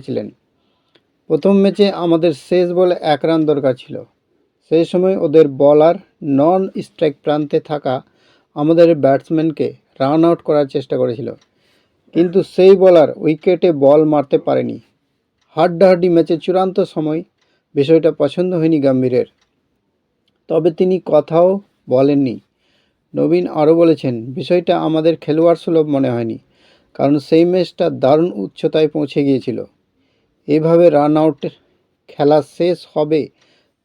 ছিলেন প্রথম ম্যাচে আমাদের শেষ বলে এক রান দরকার ছিল। সেই সময় ওদের বলার নন স্ট্রাইক প্রান্তে থাকা আমাদের ব্যাটসম্যানকে রান আউট করার চেষ্টা করেছিল। কিন্তু সেই বলার উইকেটে বল মারতে পারেনি। হাড্ডাহাড্ডি ম্যাচের চূড়ান্ত সময় বিষয়টা পছন্দ হয়নি গম্ভীরের। তবে তিনি কথাও বলেননি। নবীন আরও বলেছেন, বিষয়টা আমাদের খেলোয়াড় সুলভ মনে হয়নি, কারণ সেই ম্যাচটা দারুণ উচ্চতায় পৌঁছে গিয়েছিল। এভাবে রান আউট খেলা শেষ হবে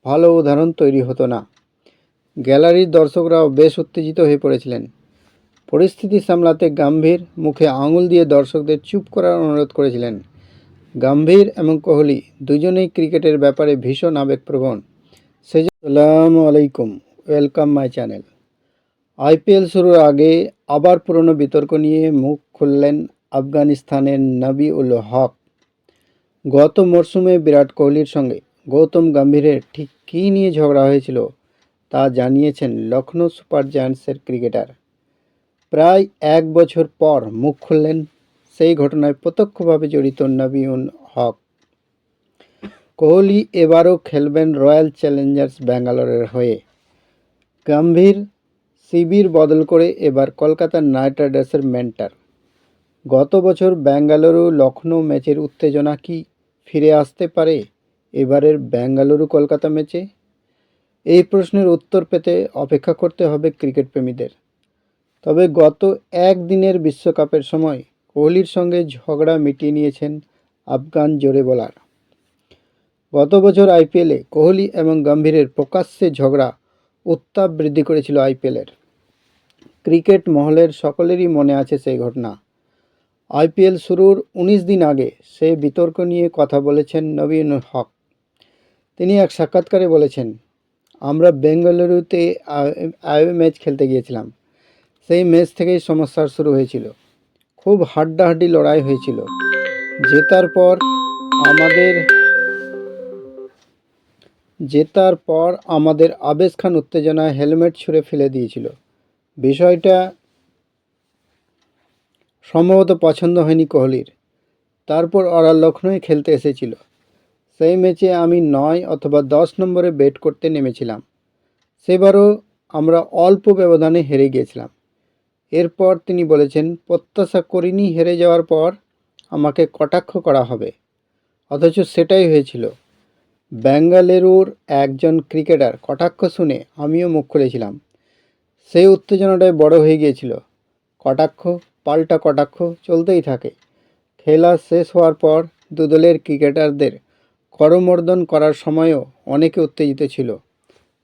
ভালো উদাহরণ তৈরি হতো না। গ্যালারির দর্শকরাও বেশ উত্তেজিত হয়ে পড়েছিলেন। পরিস্থিতি সামলাতে গাম্ভীর মুখে আঙুল দিয়ে দর্শকদের চুপ করার অনুরোধ করেছিলেন। গাম্ভীর এবং কোহলি দুজনেই ক্রিকেটের ব্যাপারে ভীষণ আবেগপ্রবণ। সালামু আলাইকুম ওয়েলকাম মাই চ্যানেল আইপিএল শুরুর আগে আবার পুরনো বিতর্ক নিয়ে মুখ খুললেন আফগানিস্তানের নবী উল হক। গত মরশুমে বিরাট কোহলির সঙ্গে গৌতম গম্ভীরের ঠিক কী নিয়ে ঝগড়া হয়েছিল তা জানিয়েছেন লখনৌ সুপার জায়ান্টসের ক্রিকেটার। প্রায় এক বছর পর মুখ খুললেন সেই ঘটনায় প্রত্যক্ষভাবে জড়িত নবীন হক। কোহলি এবারও খেলবেন রয়্যাল চ্যালেঞ্জার্স ব্যাঙ্গালোরের হয়ে। গম্ভীর শিবির বদল করে এবার কলকাতার নাইট রাইডার্সের মেন্টার। গত বছর বেঙ্গালুরু লখনৌ ম্যাচের উত্তেজনা কি ফিরে আসতে পারে এবারের বেঙ্গালুরু কলকাতা ম্যাচে? এই প্রশ্নের উত্তর পেতে অপেক্ষা করতে হবে ক্রিকেট প্রেমীদের তবে গত একদিনের বিশ্বকাপের সময় কোহলির সঙ্গে ঝগড়া মিটিয়ে নিয়েছেন আফগান জোরে বলার। গত বছর আইপিএলে কোহলি এবং গম্ভীরের প্রকাশ্যে ঝগড়া উত্তাপ বৃদ্ধি করেছিল আইপিএলের। ক্রিকেট মহলের সকলেরই মনে আছে সেই ঘটনা। আইপিএল শুরুর উনিশ দিন আগে সেই বিতর্ক নিয়ে কথা বলেছেন নবীন হক। তিনি এক সাক্ষাৎকারে বলেছেন, আমরা বেঙ্গালুরুতে আইও ম্যাচ খেলতে গিয়েছিলাম। সেই ম্যাচ থেকেই সমস্যার শুরু হয়েছিল। খুব হাড্ডাহাড্ডি লড়াই হয়েছিল। জেতার পর আমাদের, জেতার পর আমাদের আবেশ খান উত্তেজনায় হেলমেট ছুঁড়ে ফেলে দিয়েছিল। বিষয়টা সম্ভবত পছন্দ হয়নি কোহলির। তারপর ওরা লখনৌয়ে খেলতে এসেছিল। সেই ম্যাচে আমি নয় অথবা দশ নম্বরে ব্যাট করতে নেমেছিলাম। সেবারও আমরা অল্প ব্যবধানে হেরে গিয়েছিলাম। এরপর তিনি বলেছেন, প্রত্যাশা করিনি হেরে যাওয়ার পর আমাকে কটাক্ষ করা হবে। অথচ সেটাই হয়েছিল। বেঙ্গালুরুর একজন ক্রিকেটার কটাক্ষ শুনে আমিও মুখ খুলেছিলাম। সেই উত্তেজনাটাই বড় হয়ে গিয়েছিল। কটাক্ষ, পাল্টা কটাক্ষ চলতেই থাকে। খেলা শেষ হওয়ার পর দুদলের ক্রিকেটারদের করমর্দন করার সময়ও অনেকে উত্তেজিত ছিল।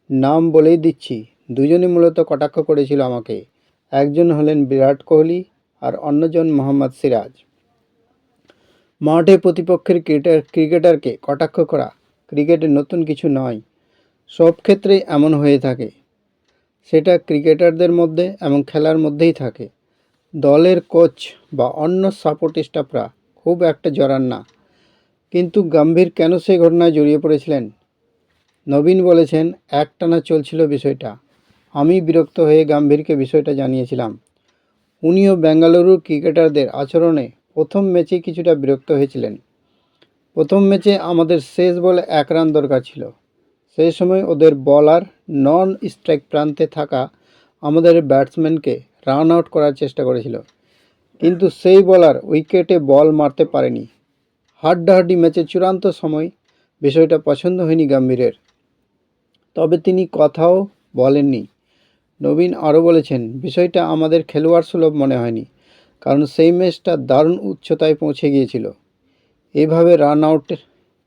নাম বলেই দিচ্ছি দুজনে মূলত কটাক্ষ করেছিল আমাকে। একজন হলেন বিরাট কোহলি আর অন্যজন মোহাম্মদ সিরাজ। মাঠে প্রতিপক্ষের ক্রিকেটার, ক্রিকেটারকে কটাক্ষ করা ক্রিকেটে নতুন কিছু নয়, সব ক্ষেত্রেই এমন হয়ে থাকে। সেটা ক্রিকেটারদের মধ্যে এবং খেলার মধ্যেই থাকে। দলের কোচ বা অন্য সাপোর্ট স্টাফরা খুব একটা জড়ান না। কিন্তু গম্ভীর কেন সেই ঘটনায় জড়িয়ে পড়েছিলেন? নবীন বলেছেন, একটানা চলছিল বিষয়টা। আমি বিরক্ত হয়ে গম্ভীরকে বিষয়টা জানিয়েছিলাম। উনিও বেঙ্গালুরুর ক্রিকেটারদের আচরণে প্রথম ম্যাচে কিছুটা বিরক্ত হয়েছিলেন। প্রথম ম্যাচে আমাদের শেষ বলে এক রান দরকার ছিল। সেই সময় ওদের বলার নন স্ট্রাইক প্রান্তে থাকা আমাদের ব্যাটসম্যানকে রান আউট করার চেষ্টা করেছিল। কিন্তু সেই বলার উইকেটে বল মারতে পারেনি। হাড্ডাহাড্ডি ম্যাচের চূড়ান্ত সময় বিষয়টা পছন্দ হয়নি গম্ভীরের। তবে তিনি কথাও বলেননি। নবীন আরও বলেছেন, বিষয়টা আমাদের খেলোয়াড় সুলভ মনে হয়নি, কারণ সেই ম্যাচটা দারুণ উচ্চতায় পৌঁছে গিয়েছিল। এভাবে রান আউট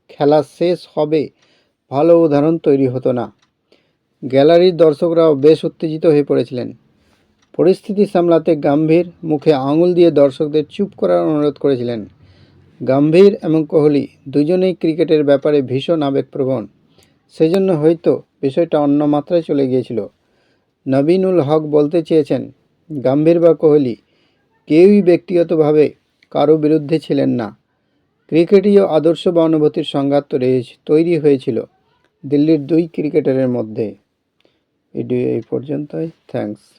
খেলা শেষ হবে, ভালো উদাহরণ তৈরি হতো না। গ্যালারির দর্শকরাও বেশ উত্তেজিত হয়ে পড়েছিলেন। পরিস্থিতি সামলাতে গাম্ভীর মুখে আঙুল দিয়ে দর্শকদের চুপ করার অনুরোধ করেছিলেন। গাম্ভীর এবং কোহলি দুজনেই ক্রিকেটের ব্যাপারে ভীষণ আবেগপ্রবণ। সেজন্য হয়তো বিষয়টা অন্য মাত্রায় চলে গিয়েছিল। নবীনুল হক বলতে চেয়েছেন, গাম্ভীর বা কোহলি, কেউই ব্যক্তিগতভাবে কারও বিরুদ্ধে ছিলেন না। ক্রিকেটীয় আদর্শ বা অনুভূতির সংঘাত তৈরি হয়েছিল দিল্লির দুই ক্রিকেটারের মধ্যে। ভিডিও এই পর্যন্তই। থ্যাঙ্কস।